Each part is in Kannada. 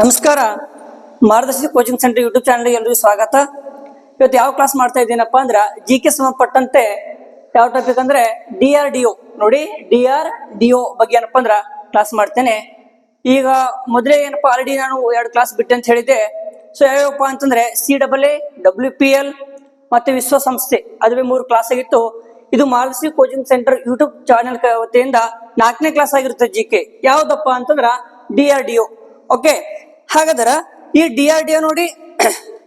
ನಮಸ್ಕಾರ. ಮಾರ್ಗದರ್ಶಿ ಕೋಚಿಂಗ್ ಸೆಂಟರ್ ಯೂಟ್ಯೂಬ್ ಚಾನಲ್ಗೆ ಎಲ್ರಿಗೂ ಸ್ವಾಗತ. ಇವತ್ತು ಯಾವ ಕ್ಲಾಸ್ ಮಾಡ್ತಾ ಇದ್ದೀನಪ್ಪ ಅಂದ್ರೆ ಜಿ ಕೆ ಸಂಬಂಧಪಟ್ಟಂತೆ ಯಾವ ಟಾಪಿಕ್ ಅಂದ್ರೆ ಡಿ ಆರ್ ಡಿ ಒ. ನೋಡಿ, ಡಿ ಆರ್ ಡಿ ಒ ಬಗ್ಗೆ ಏನಪ್ಪ ಅಂದ್ರೆ ಕ್ಲಾಸ್ ಮಾಡ್ತೇನೆ. ಈಗ ಮೊದಲೇ ಏನಪ್ಪ ಆಲ್ರೆಡಿ ನಾನು ಎರಡು ಕ್ಲಾಸ್ ಬಿಟ್ಟೆ ಅಂತ ಹೇಳಿದ್ದೆ. ಸೊ ಯಾವ್ಯಾವಪ್ಪ ಅಂತಂದ್ರೆ C double A, W P L ಮತ್ತೆ ವಿಶ್ವಸಂಸ್ಥೆ. ಅದುವೇ ಮೂರು ಕ್ಲಾಸ್ ಆಗಿತ್ತು. ಇದು ಮಾರ್ಗದರ್ಶಿ ಕೋಚಿಂಗ್ ಸೆಂಟರ್ ಯೂಟ್ಯೂಬ್ ಚಾನೆಲ್ ವತಿಯಿಂದ ನಾಲ್ಕನೇ ಕ್ಲಾಸ್ ಆಗಿರುತ್ತೆ ಜಿ ಕೆ. ಯಾವ್ದಪ್ಪ ಅಂತಂದ್ರ D R D O. Okay ಹಾಗಾದ್ರ ಈ ಡಿ ಆರ್ ಡಿ ಒ ನೋಡಿ,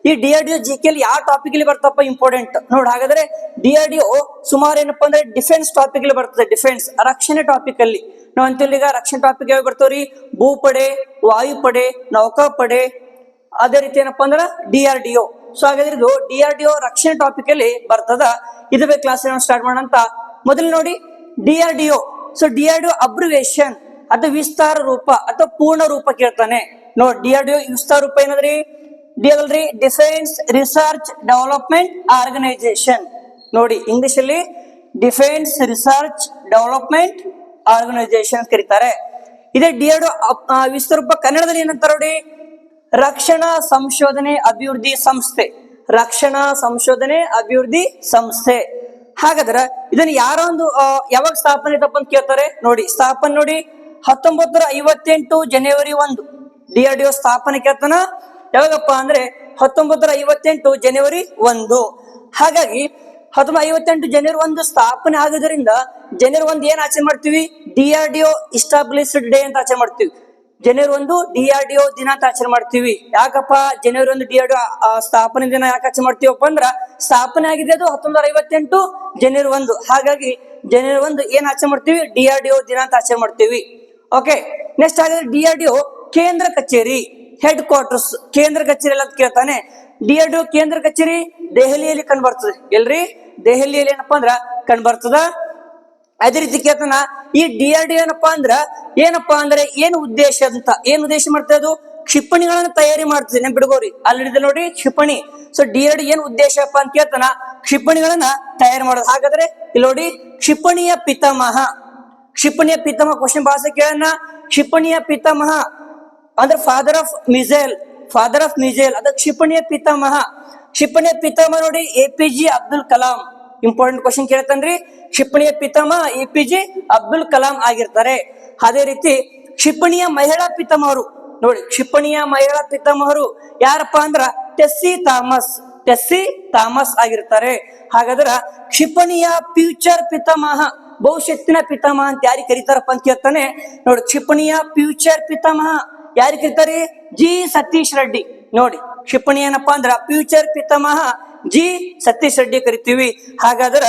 ಈ D R D O G K ಯಾವ ಟಾಪಿಕ್ ಅಲ್ಲಿ ಬರ್ತಪ್ಪ ಇಂಪಾರ್ಟೆಂಟ್ ನೋಡಿ, ಹಾಗಾದ್ರೆ ಡಿ ಆರ್ ಡಿ ಒ ಸುಮಾರು ಏನಪ್ಪಾ ಅಂದ್ರೆ ಡಿಫೆನ್ಸ್ ಟಾಪಿಕ್ ಅಲ್ಲಿ ಬರ್ತದೆ ಡಿಫೆನ್ಸ್ ರಕ್ಷಣೆ ಟಾಪಿಕ್ ಅಲ್ಲಿ. ನಾವ್ ಅಂತೀವಿ ಈಗ ರಕ್ಷಣೆ ಟಾಪಿಕ್ ಯಾವ ಬರ್ತಾವ್ರಿ? ಭೂಪಡೆ, ವಾಯುಪಡೆ, ನೌಕಾಪಡೆ, ಅದೇ ರೀತಿ ಏನಪ್ಪಾ ಅಂದ್ರೆ D R D O so ಹಾಗಾದ್ರೆ ಇದು ಡಿ ಆರ್ ಡಿ ಒ ರಕ್ಷಣೆ ಟಾಪಿಕ್ ಅಲ್ಲಿ ಬರ್ತದ. ಇದ್ರ ಬಗ್ಗೆ ಕ್ಲಾಸ್ ಸ್ಟಾರ್ಟ್ ಮಾಡೋಣ ಅಂತ. ಮೊದಲು ನೋಡಿ D R D O so D R D O abbreviation ಅದು ವಿಸ್ತಾರ ರೂಪ ಅಥವಾ ಪೂರ್ಣ ರೂಪ ಕೇಳ್ತಾನೆ. ನೋಡಿ ಡಿ ಆರ್ ಡಿ ರೂಪ ಏನದ್ರಿ? D defence, research, development organisation ನೋಡಿ ಇಂಗ್ಲಿಷ್ ಅಲ್ಲಿ ಡಿಫೆನ್ಸ್, ರಿಸರ್ಚ್, ಡೆವಲಪ್ಮೆಂಟ್ ಆರ್ಗನೈಸೇಷನ್ ಕರೀತಾರೆ. ಇದೇ ಡಿ ವಿಸ್ತಾರ ರೂಪ ಕನ್ನಡದಲ್ಲಿ ಏನಂತಾರೆ ನೋಡಿ? ರಕ್ಷಣಾ ಸಂಶೋಧನೆ ಅಭಿವೃದ್ಧಿ ಸಂಸ್ಥೆ. ರಕ್ಷಣಾ ಸಂಶೋಧನೆ ಅಭಿವೃದ್ಧಿ ಸಂಸ್ಥೆ. ಹಾಗಾದ್ರೆ ಇದನ್ನ ಯಾರೊಂದು ಯಾವಾಗ ಸ್ಥಾಪನೆ ಆಯ್ತಪ್ಪ ಅಂತ ಕೇಳ್ತಾರೆ? ನೋಡಿ, ಸ್ಥಾಪನೆ ನೋಡಿ ಹತ್ತೊಂಬತ್ತರ ಐವತ್ತೆಂಟು ಜನವರಿ ಒಂದು. ಡಿ ಆರ್ ಡಿ ಸ್ಥಾಪನೆ ಕೇಳ್ತಾನ? ಯಾವಾಗಪ್ಪ ಅಂದ್ರೆ ಹತ್ತೊಂಬತ್ತರ ಐವತ್ತೆಂಟು ಜನವರಿ ಒಂದು. ಹಾಗಾಗಿ ಹತ್ತೊಂಬತ್ತು ಐವತ್ತೆಂಟು ಜನವರಿ ಒಂದು ಸ್ಥಾಪನೆ ಆಗೋದ್ರಿಂದ ಜನವರಿ ಒಂದು ಏನ್ ಆಚರಣೆ ಮಾಡ್ತೀವಿ? ಡಿ ಆರ್ ಡಿ ಡೇ ಅಂತ ಆಚರಣೆ ಮಾಡ್ತೀವಿ. ಜನವರಿ ಒಂದು ಡಿ ಆರ್ ಡಿ ದಿನ ಅಂತ ಆಚರಣೆ ಮಾಡ್ತೀವಿ. ಯಾಕಪ್ಪ? ಜನವರಿ ಒಂದು ಡಿ ಆರ್ ಡಿ ಸ್ಥಾಪನೆ ದಿನ ಯಾಕೆ ಆಚರಣೆ ಮಾಡ್ತೀವಪ್ಪ ಅಂದ್ರ ಸ್ಥಾಪನೆ ಆಗಿದೆ ಅದು ಹತ್ತೊಂಬತ್ತು ಐವತ್ತೆಂಟು ಜನವರಿ ಒಂದು. ಹಾಗಾಗಿ ಜನವರಿ ಒಂದು ಏನ್ ಆಚರಣೆ ಮಾಡ್ತೀವಿ? ಡಿ ಆರ್ ಡಿ ದಿನ ಅಂತ ಆಚರಣೆ ಮಾಡ್ತೀವಿ. ಓಕೆ ನೆಕ್ಸ್ಟ್ ಹಾಗಾದ್ರೆ ಡಿ ಆರ್ ಡಿ ಒ ಕೇಂದ್ರ ಕಚೇರಿ ಹೆಡ್ ಕ್ವಾರ್ಟರ್ಸ್ ಕೇಂದ್ರ ಕಚೇರಿ ಎಲ್ಲ ಕೇಳ್ತಾನೆ. ಡಿ ಆರ್ ಡಿ ಕೇಂದ್ರ ಕಚೇರಿ, ದೆಹಲಿಯಲ್ಲಿ ಕಂಡು ಬರ್ತದೆ. ಎಲ್ರಿ? ದೆಹಲಿಯಲ್ಲಿ ಏನಪ್ಪಾ ಅಂದ್ರ ಕಂಡು ಬರ್ತದ. ಅದೇ ರೀತಿ ಕೇಳ್ತಾನ, ಈ ಡಿ ಆರ್ ಡಿ ಏನಪ್ಪಾ ಅಂದ್ರ, ಏನಪ್ಪಾ ಅಂದ್ರೆ ಏನು ಉದ್ದೇಶ ಅಂತ, ಏನ್ ಉದ್ದೇಶ ಮಾಡ್ತದೆ ಅದು? ಕ್ಷಿಪಣಿಗಳನ್ನ ತಯಾರಿ ಮಾಡ್ತದೆ ನೆನ್ ಬಿಡ್ಗೋರಿ. ಅಲ್ಲಿ ನೋಡಿ, ಕ್ಷಿಪಣಿ. ಸೊ ಡಿ ಆರ್ ಡಿ ಏನ್ ಉದ್ದೇಶಪ್ಪ ಅಂತ ಕೇಳ್ತಾನ, ಕ್ಷಿಪಣಿಗಳನ್ನ ತಯಾರು ಮಾಡೋದು. ಹಾಗಾದ್ರೆ, ಇಲ್ಲಿ ನೋಡಿ, ಕ್ಷಿಪಣಿಯ ಪಿತಾಮಹ. ಕ್ಷಿಪಣಿಯ ಪಿತಾಮಹ ಕ್ವಶನ್ ಭಾಷೆ ಕೇಳೋಣ ಕ್ಷಿಪಣಿಯ ಪಿತಾಮಹ ಅಂದ್ರೆ father of missile father of missile ಅದ ಕ್ಷಿಪಣಿಯ ಪಿತಾಮಹ. ಕ್ಷಿಪಣಿಯ ಪಿತಾಮಹ ನೋಡಿ A P J Abdul Kalam important question ಕೇಳ್ತಾನ್ರಿ? ಕ್ಷಿಪಣಿಯ ಪಿತಾಮಹ A P J Abdul Kalam ಆಗಿರ್ತಾರೆ. ಅದೇ ರೀತಿ ಕ್ಷಿಪಣಿಯ ಮಹಿಳಾ ಪಿತಾಮಹರು, ನೋಡಿ ಕ್ಷಿಪಣಿಯ ಮಹಿಳಾ ಪಿತಾಮಹರು ಯಾರಪ್ಪ ಅಂದ್ರ ಟೆಸ್ಸಿ ಥಾಮಸ್ ಟೆಸ್ಸಿ ಥಾಮಸ್ ಆಗಿರ್ತಾರೆ. ಹಾಗಾದ್ರ ಕ್ಷಿಪಣಿಯ ಫ್ಯೂಚರ್ ಪಿತಾಮಹ, ಭವಿಷ್ಯತ್ತಿನ ಪಿತಾಮಹ ಅಂತ ಯಾರಿಗೆ ಕರೀತಾರಪ್ಪ ಅಂತ ಕೇಳ್ತಾನೆ. ನೋಡಿ ಕ್ಷಿಪಣಿಯ ಫ್ಯೂಚರ್ ಪಿತಾಮಹ ಯಾರಿಗೆ ಕರೀತಾರೆ? ಜಿ ಸತೀಶ್ ರೆಡ್ಡಿ. ನೋಡಿ, ಕ್ಷಿಪಣಿ ಏನಪ್ಪಾ ಅಂದ್ರ ಫ್ಯೂಚರ್ ಪಿತಾಮಹ ಜಿ ಸತೀಶ್ ರೆಡ್ಡಿ ಕರಿತೀವಿ. ಹಾಗಾದ್ರ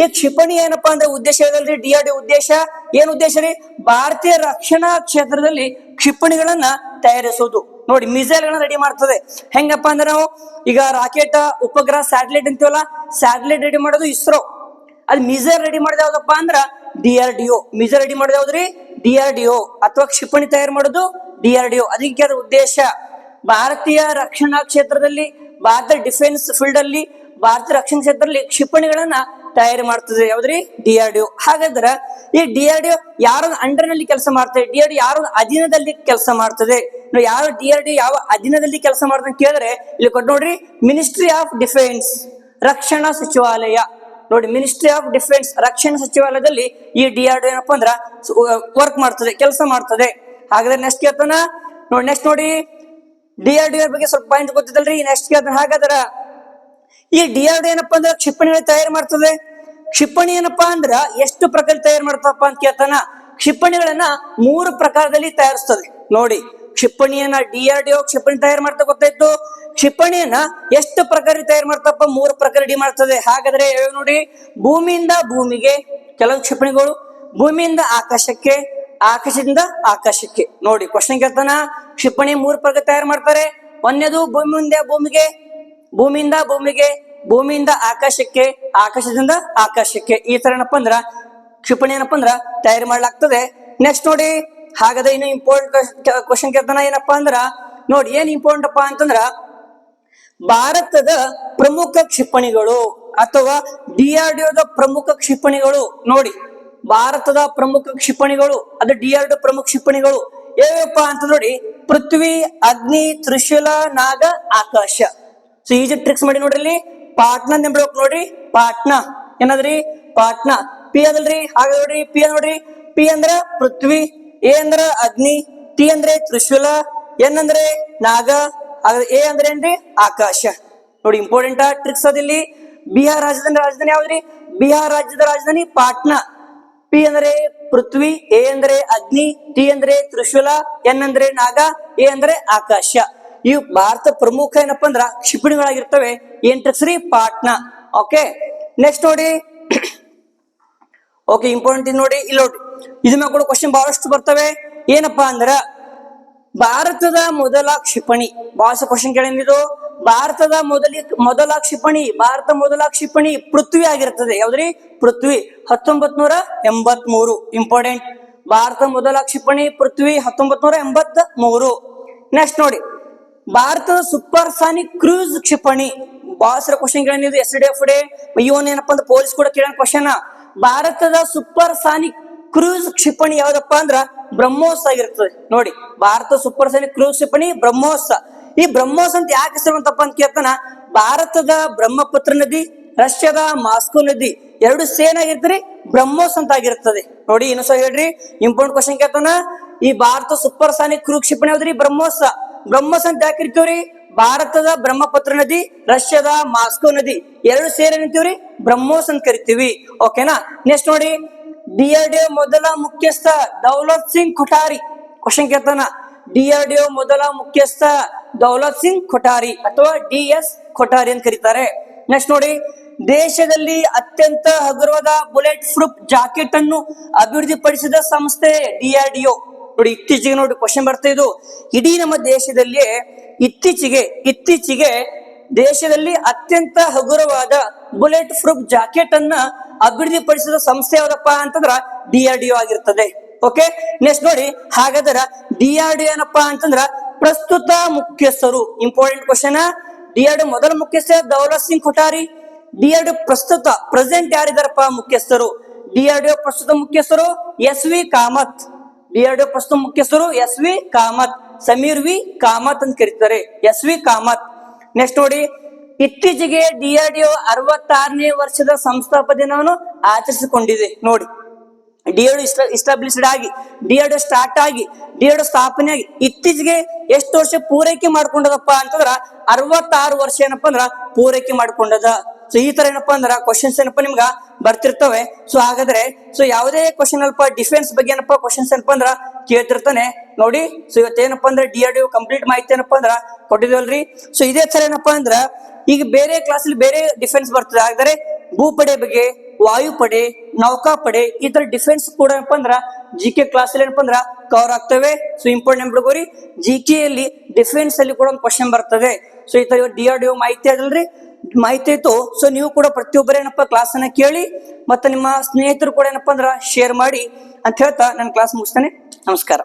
ಈ ಕ್ಷಿಪಣಿ ಏನಪ್ಪಾ ಅಂದ್ರೆ ಉದ್ದೇಶ ಹೇಳಲ್ರಿ? ಡಿ ಆರ್ ಡಿ ಉದ್ದೇಶ. ಏನ್ ಉದ್ದೇಶ ರೀ? ಭಾರತೀಯ ರಕ್ಷಣಾ ಕ್ಷೇತ್ರದಲ್ಲಿ ಕ್ಷಿಪಣಿಗಳನ್ನ ತಯಾರಿಸೋದು. ನೋಡಿ ಮಿಸೈಲ್ ಗಳನ್ನ ರೆಡಿ ಮಾಡ್ತದೆ. ಹೆಂಗಪ್ಪಾ ಅಂದ್ರೆ ನಾವು ಈಗ ರಾಕೆಟ್ ಉಪಗ್ರಹ ಸ್ಯಾಟಲೈಟ್ ಅಂತೀವಲ್ಲ ಸ್ಯಾಟಲೈಟ್ ರೆಡಿ ಮಾಡೋದು ಇಸ್ರೋ. ಅದ್ ಮಿಸೈಲ್ ರೆಡಿ ಮಾಡಿದ ಯಾವ್ದಪ್ಪ ಅಂದ್ರ D R D O. Missile ready ಮಾಡೋದು ಯಾವ್ದ್ರಿ? D R D O. ಅಥವಾ ಕ್ಷಿಪಣಿ ತಯಾರು ಮಾಡೋದು ಡಿ ಆರ್ ಡಿ ಒ. ಅದಕ್ಕೆ ಅದರ ಉದ್ದೇಶ, ಭಾರತೀಯ ರಕ್ಷಣಾ ಕ್ಷೇತ್ರದಲ್ಲಿ, ಭಾರತ ಡಿಫೆನ್ಸ್ ಫೀಲ್ಡ್ ಅಲ್ಲಿ ಭಾರತ ರಕ್ಷಣಾ ಕ್ಷೇತ್ರದಲ್ಲಿ ಕ್ಷಿಪಣಿಗಳನ್ನ ತಯಾರಿ ಮಾಡ್ತದೆ. ಯಾವ್ದ್ರಿ? D R D O. ಹಾಗಾದ್ರೆ ಈ ಡಿ ಆರ್ ಡಿ ಒ ಯಾರ ಅಂಡರ್ನಲ್ಲಿ ಕೆಲಸ ಮಾಡ್ತದೆ? ಡಿ ಆರ್ ಡಿ ಯಾರ ಅಧೀನದಲ್ಲಿ ಕೆಲಸ ಮಾಡ್ತದೆ? ಯಾರು ಡಿ ಯಾವ ಅಧೀನದಲ್ಲಿ ಕೆಲಸ ಮಾಡ್ತದೆ ಕೇಳಿದ್ರೆ, ಇಲ್ಲಿ ಕೊಟ್ಟು ನೋಡ್ರಿ ಮಿನಿಸ್ಟ್ರಿ ಆಫ್ ಡಿಫೆನ್ಸ್ ರಕ್ಷಣಾ ಸಚಿವಾಲಯ. ನೋಡಿ ಮಿನಿಸ್ಟ್ರಿ ಆಫ್ ಡಿಫೆನ್ಸ್ ರಕ್ಷಣಾ ಸಚಿವಾಲಯದಲ್ಲಿ ಈ ಡಿ ಆರ್ ಡಿ ಏನಪ್ಪಾ ಅಂದ್ರ ವರ್ಕ್ ಮಾಡ್ತದೆ, ಕೆಲಸ ಮಾಡ್ತದೆ. ಹಾಗಾದ್ರೆ ನೆಕ್ಸ್ಟ್ ಕೇಳ್ತಾನ ನೋಡಿ ನೆಕ್ಸ್ಟ್ ನೋಡಿ. ಡಿ ಆರ್ ಡಿ ಬಗ್ಗೆ ಸ್ವಲ್ಪ ಪಾಯಿಂಟ್ ಗೊತ್ತಿದ್ದಲ್ರಿ ನೆಕ್ಸ್ಟ್ ಕೇಳ್ತಾನ ಹಾಗಾದ್ರ, ಈ ಡಿ ಆರ್ ಡಿ ಏನಪ್ಪಾ ಅಂದ್ರೆ ಕ್ಷಿಪಣಿಗಳು ತಯಾರು ಮಾಡ್ತದೆ. ಕ್ಷಿಪಣಿ ಏನಪ್ಪಾ ಅಂದ್ರ ಎಷ್ಟು ಪ್ರಕಾರ ತಯಾರು ಮಾಡ್ತಪ್ಪ ಅಂತ ಕೇಳ್ತಾನ. ಕ್ಷಿಪಣಿಗಳನ್ನ ಮೂರು ಪ್ರಕಾರದಲ್ಲಿ ತಯಾರಿಸ್ತದೆ. ನೋಡಿ, ಕ್ಷಿಪಣಿಯನ್ನ ಡಿ ಆರ್ ಡಿ ಕ್ಷಿಪಣಿ ತಯಾರು ಮಾಡ್ತಾ ಗೊತ್ತಾಯ್ತು ಕ್ಷಿಪಣಿಯನ್ನ ಎಷ್ಟು ಪ್ರಕಾರ ತಯಾರು ಮಾಡ್ತಪ್ಪ ಮೂರು ಪ್ರಕಾರ ಡಿ ಮಾಡ್ತದೆ. ಹಾಗಾದ್ರೆ ನೋಡಿ. ಭೂಮಿಯಿಂದ ಭೂಮಿಗೆ, ಕೆಲವು ಕ್ಷಿಪಣಿಗಳು ಭೂಮಿಯಿಂದ ಆಕಾಶಕ್ಕೆ ಆಕಾಶದಿಂದ ಆಕಾಶಕ್ಕೆ. ನೋಡಿ ಕ್ವಶನ್ ಕೇಳ್ತಾನ ಕ್ಷಿಪಣಿ ಮೂರ್ ಪ್ರಕಾರ ತಯಾರು ಮಾಡ್ತಾರೆ. ಒಂದೇದು ಭೂಮಿಯಿಂದ ಭೂಮಿಗೆ ಭೂಮಿಯಿಂದ ಭೂಮಿಗೆ, ಭೂಮಿಯಿಂದ ಆಕಾಶಕ್ಕೆ, ಆಕಾಶದಿಂದ ಆಕಾಶಕ್ಕೆ. ಈ ತರ ಏನಪ್ಪ ಅಂದ್ರ, ಕ್ಷಿಪಣಿ ಏನಪ್ಪ ಅಂದ್ರ, ತಯಾರಿ ಮಾಡ್ಲಾಗ್ತದೆ. ನೆಕ್ಸ್ಟ್ ನೋಡಿ, ಹಾಗಾದ್ರೆ ಇನ್ನು ಇಂಪಾರ್ಟೆಂಟ್ ಕ್ವಶನ್ ಕೇಳ್ತಾನ ಏನಪ್ಪಾ ಅಂದ್ರ, ನೋಡಿ, ಏನ್ ಇಂಪಾರ್ಟೆಂಟ್ ಅಪ್ಪ ಅಂತಂದ್ರ, ಭಾರತದ ಪ್ರಮುಖ ಕ್ಷಿಪಣಿಗಳು ಅಥವಾ ಡಿಆರ್ಡಿಒದ ಪ್ರಮುಖ ಕ್ಷಿಪಣಿಗಳು. ನೋಡಿ ಭಾರತದ ಪ್ರಮುಖ ಕ್ಷಿಪಣಿಗಳು, ಅದು ಡಿಆರ್ಡಿಒ ಪ್ರಮುಖ ಕ್ಷಿಪಣಿಗಳು ಯಾವ್ಯಾವಪ್ಪ ಅಂತ ನೋಡಿ, ಪೃಥ್ವಿ, ಅಗ್ನಿ, ತ್ರಿಶೂಲ, ನಾಗ, ಆಕಾಶ. ಸೊ ಈಜಿ ಟ್ರಿಕ್ಸ್ ಮಾಡಿ ನೋಡ್ರಿ ಪಾಟ್ನಾ ನೆಂಬಿಡ್ಬೇಕು ನೋಡ್ರಿ. ಪಾಟ್ನಾ. ಏನದ್ರಿ? ಪಾಟ್ನಾ. ಪಿ ಅದಲ್ರಿ? ಹಾಗೆ ನೋಡ್ರಿ. ಪಿ ನೋಡ್ರಿ. ಪಿ ಅಂದ್ರ ಪೃಥ್ವಿ ಎ ಅಂದ್ರ ಅಗ್ನಿ ಟಿ ಅಂದ್ರೆ ತ್ರಿಶೂಲ ಎನ್ ಅಂದ್ರೆ ನಾಗ ಎ ಅಂದ್ರೆ ಏನ್ರಿ? ಆಕಾಶ. ನೋಡಿ ಇಂಪಾರ್ಟೆಂಟ್ ಟ್ರಿಕ್ಸ್ ಅದಿಲ್ಲಿ. ಬಿಹಾರ್ ರಾಜಧಾನಿ ರಾಜಧಾನಿ ಯಾವ್ದ್ರಿ? ಬಿಹಾರ್ ರಾಜ್ಯದ ರಾಜಧಾನಿ ಪಾಟ್ನಾ. ಪಿ ಅಂದ್ರೆ ಪೃಥ್ವಿ, ಎ ಅಂದ್ರೆ ಅಗ್ನಿ, ಟಿ ಅಂದ್ರೆ ತ್ರಿಶೂಲ, ಎನ್ ಅಂದ್ರೆ ನಾಗ, ಎ ಅಂದ್ರೆ ಆಕಾಶ. ಇವು ಭಾರತ ಪ್ರಮುಖ ಏನಪ್ಪಾ ಅಂದ್ರ ಕ್ಷಿಪಣಿಗಳಾಗಿರ್ತವೆ. ಎಂಟ್ರಿ ಪಾಟ್ನಾ. ಓಕೆ ನೆಕ್ಸ್ಟ್ ನೋಡಿ. ಓಕೆ ಇಂಪಾರ್ಟೆಂಟ್ ನೋಡಿ. ಇಲ್ಲಿ ನೋಡಿ ಇದನ್ನ ಕೂಡ ಕ್ವಶನ್ ಬಹಳಷ್ಟು ಬರ್ತವೆ. ಏನಪ್ಪಾ ಅಂದ್ರ, ಭಾರತದ ಮೊದಲ ಕ್ಷಿಪಣಿ. ಬಹಳಷ್ಟು ಕ್ವಶನ್ ಕೇಳಿದ್ದು ಭಾರತದ ಮೊದಲ ಮೊದಲ ಕ್ಷಿಪಣಿ, ಭಾರತ ಮೊದಲ ಕ್ಷಿಪಣಿ ಪೃಥ್ವಿ ಆಗಿರ್ತದೆ. ಯಾವ್ದ್ರಿ? ಪೃಥ್ವಿ. ಹತ್ತೊಂಬತ್ ನೂರ ಎಂಬತ್ ಮೂರು ಇಂಪಾರ್ಟೆಂಟ್ ಭಾರತ ಮೊದಲ ಕ್ಷಿಪಣಿ ಪೃಥ್ವಿ ಹತ್ತೊಂಬತ್ ನೂರ ಎಂಬತ್ ಮೂರು ನೆಕ್ಸ್ಟ್ ನೋಡಿ. ಭಾರತದ ಸೂಪರ್ ಸಾನಿಕ್ ಕ್ರೂಸ್ ಕ್ಷಿಪಣಿ ಸಲ ಕ್ವಶನ್ ಕೇಳಿದ್ದು ಎಸ್ ಡಿ ಎಫ್ ಡಿ ಇವನ್ ಏನಪ್ಪಾ ಅಂದ್ರೆ ಪೊಲೀಸ್ ಕೂಡ ಕೇಳ ಕ್ವಶನ್ ಭಾರತದ ಸೂಪರ್ ಸಾನಿಕ್ ಕ್ರೂಸ್ ಕ್ಷಿಪಣಿ ಯಾವ್ದಪ್ಪ ಅಂದ್ರ ಬ್ರಹ್ಮೋಸ್ ಆಗಿರ್ತದೆ. ನೋಡಿ, ಭಾರತ ಸೂಪರ್ ಸಾನಿಕ್ ಕ್ರೂಸ್ ಕ್ಷಿಪಣಿ ಬ್ರಹ್ಮೋಸ್. ಈ ಬ್ರಹ್ಮೋಸ್ ಅಂತ ಯಾಕೆ ಹೆಸರುವಂತಪ್ಪ ಅಂತ ಕೇಳ್ತಾನ. ಭಾರತದ ಬ್ರಹ್ಮಪುತ್ರ ನದಿ, ರಷ್ಯಾದ ಮಾಸ್ಕೋ ನದಿ, ಎರಡು ಸೇನ್ ಆಗಿರ್ತೀರಿ ಬ್ರಹ್ಮೋಸ್ ಅಂತ ಆಗಿರ್ತದೆ. ನೋಡಿ ಸಹ ಹೇಳ್ರಿ ಇಂಪಾರ್ಟೆಂಟ್ ಕ್ವಶನ್ ಕೇಳ್ತಾನ. ಈ ಭಾರತ ಸೂಪರ್ ಸಾನಿಕ್ ಕ್ರೂ ಕ್ಷಿಪಣಿ ಯಾವ್ದ್ರಿ? ಬ್ರಹ್ಮೋಸ್. ಬ್ರಹ್ಮೋಸ್ ಅಂತ ಯಾಕೆ ಇರ್ತೀವ್ರಿ? ಭಾರತದ ಬ್ರಹ್ಮಪುತ್ರ ನದಿ, ರಷ್ಯಾದ ಮಾಸ್ಕೋ ನದಿ, ಎರಡು ಸೇರಿ ಏನಂತೀವ್ರಿ ಬ್ರಹ್ಮೋಸ್ ಅಂತ ಕರಿತೀವಿ. ಓಕೆನಾ ನೆಕ್ಸ್ಟ್ ನೋಡಿ ಡಿಆರ್ಡಿಒ ಮೊದಲ ಮುಖ್ಯಸ್ಥ ದೌಲತ್ ಸಿಂಗ್ ಕುಟಾರಿ ಕ್ವಶನ್ ಕೇಳ್ತಾನ. ಡಿಆರ್ಡಿಒ ಮೊದಲ ಮುಖ್ಯಸ್ಥ ದೌಲತ್ ಸಿಂಗ್ ಕೊಠಾರಿ ಅಥವಾ ಡಿ ಎಸ್ ಕೊಠಾರಿ ಅಂತ ಕರೀತಾರೆ. ನೆಕ್ಸ್ಟ್ ನೋಡಿ, ದೇಶದಲ್ಲಿ ಅತ್ಯಂತ ಹಗುರವಾದ ಬುಲೆಟ್ ಪ್ರೂಫ್ ಜಾಕೆಟ್ ಅನ್ನು ಅಭಿವೃದ್ಧಿಪಡಿಸಿದ ಸಂಸ್ಥೆ ಡಿಆರ್ಡಿಒ ನೋಡಿ, ಇತ್ತೀಚೆಗೆ ನೋಡಿ ಕ್ವಶನ್ ಬರ್ತಾ ಇದು. ಇಡೀ ನಮ್ಮ ದೇಶದಲ್ಲಿ ಇತ್ತೀಚೆಗೆ ಇತ್ತೀಚೆಗೆ ದೇಶದಲ್ಲಿ ಅತ್ಯಂತ ಹಗುರವಾದ ಬುಲೆಟ್ ಪ್ರೂಫ್ ಜಾಕೆಟ್ ಅನ್ನ ಅಭಿವೃದ್ಧಿಪಡಿಸಿದ ಸಂಸ್ಥೆ ಯಾವ್ದಪ್ಪ ಅಂತಂದ್ರ ಡಿಆರ್ಡಿಒ ಆಗಿರ್ತದೆ. ಓಕೆ ನೆಕ್ಸ್ಟ್ ನೋಡಿ, ಹಾಗಾದ್ರ ಡಿಆರ್ಡಿಒ ಏನಪ್ಪಾ ಅಂತಂದ್ರ ಪ್ರಸ್ತುತ ಮುಖ್ಯಸ್ಥರು. ಇಂಪಾರ್ಟೆಂಟ್ ಕ್ವಶನ್ ಡಿಆರ್ಡಿಒ ಮೊದಲ ಮುಖ್ಯಸ್ಥ ದೌಲತ್ ಸಿಂಗ್ ಕೊಠಾರಿ. ಡಿಆರ್ಡಿ ಪ್ರಸ್ತುತ ಪ್ರೆಸೆಂಟ್ ಯಾರಿದಾರಪ್ಪ ಮುಖ್ಯಸ್ಥರು? ಡಿಆರ್ಡಿಒ ಪ್ರಸ್ತುತ ಮುಖ್ಯಸ್ಥರು ಎಸ್ ವಿ ಕಾಮತ್. ಡಿಆರ್ಡಿಒ ಪ್ರಸ್ತುತ ಮುಖ್ಯಸ್ಥರು S V Kamat. Sameer V Kamat ಅಂತ ಕರೀತಾರೆ. S V Kamath. ನೆಕ್ಸ್ಟ್ ನೋಡಿ, ಇತ್ತೀಚೆಗೆ ಡಿಆರ್ಡಿಒ ಅರವತ್ತಾರನೇ ವರ್ಷದ ಸಂಸ್ಥಾಪಕ ದಿನವನ್ನು ಆಚರಿಸಿಕೊಂಡಿದೆ. ನೋಡಿ. ಡಿಎಡ್ ಇಸ್ಟಾಬ್ಲಿಷ್ಡ್ ಆಗಿ ಡಿಎಡ್ ಸ್ಟಾರ್ಟ್ ಆಗಿ ಡಿಎಡ್ ಸ್ಥಾಪನೆ ಆಗಿ, ಇತ್ತೀಚೆಗೆ ಎಷ್ಟು ವರ್ಷ ಪೂರೈಕೆ ಮಾಡ್ಕೊಂಡದಪ್ಪ ಅಂತಂದ್ರ ಅರವತ್ತಾರು ವರ್ಷ ಏನಪ್ಪ ಅಂದ್ರ ಪೂರೈಕೆ ಮಾಡ್ಕೊಂಡದ. ಸೊ ಈ ತರ ಏನಪ್ಪಾ ಅಂದ್ರ ಕ್ವಶನ್ಸ್ ಏನಪ್ಪಾ ನಿಮ್ಗ ಬರ್ತಿರ್ತವೆ. ಸೊ ಹಾಗಾದ್ರೆ ಸೊ ಯಾವುದೇ ಕ್ವಶನ್ ಅಲ್ಪ ಡಿಫೆನ್ಸ್ ಬಗ್ಗೆ ಏನಪ್ಪಾ ಕ್ವಶನ್ಸ್ ಏನಪ್ಪಾ ಅಂದ್ರ ಕೇಳ್ತಿರ್ತಾನೆ. ನೋಡಿ ಸೊ ಇವತ್ತೇನಪ್ಪಾ ಅಂದ್ರೆ ಡಿ ಆರ್ ಕಂಪ್ಲೀಟ್ ಮಾಹಿತಿ ಏನಪ್ಪಾ ಅಂದ್ರ ಕೊಟ್ಟಿದ್ವಲ್ರಿ? ಸೊ ಇದೇ ತರ ಏನಪ್ಪಾ ಅಂದ್ರ ಈಗ ಬೇರೆ ಕ್ಲಾಸಲ್ಲಿ ಬೇರೆ ಡಿಫೆನ್ಸ್ ಬರ್ತದೆ. ಹಾಗಾದ್ರೆ ಭೂಪಡೆ ಬಗ್ಗೆ, ವಾಯುಪಡೆ ನೌಕಾಪಡೆ ಈ ತರ ಡಿಫೆನ್ಸ್ ಕೂಡ ಏನಪ್ಪ ಅಂದ್ರ ಜಿ ಕೆ ಕ್ಲಾಸ್ ಅಲ್ಲಿ ಏನಪ್ಪ ಅಂದ್ರ ಕವರ್ ಆಗ್ತವೆ. ಸೊ ಇಂಪಾರ್ಟೆಂಟ್ ಬಿಡುಗೋರಿ ಜಿ ಕೆ ಅಲ್ಲಿ ಡಿಫೆನ್ಸ್ ಅಲ್ಲಿ ಕೂಡ ಒಂದು ಕ್ವಶನ್ ಬರ್ತದೆ. ಸೊ ಈ ತರ ಡಿ ಆರ್ ಡಿ ಮಾಹಿತಿ ಅದಲ್ರಿ? ಮಾಹಿತಿ ಇತ್ತು ಸೊ ನೀವು ಕೂಡ ಪ್ರತಿಯೊಬ್ಬರ ಏನಪ್ಪ ಕ್ಲಾಸ್ ಅನ್ನ ಕೇಳಿ, ಮತ್ತೆ ನಿಮ್ಮ ಸ್ನೇಹಿತರು ಕೂಡ ಏನಪ್ಪ ಅಂದ್ರ ಶೇರ್ ಮಾಡಿ. ಅಂತ ಹೇಳ್ತಾ ನನ್ನ ಕ್ಲಾಸ್ ಮುಗಿಸ್ತೇನೆ. ನಮಸ್ಕಾರ.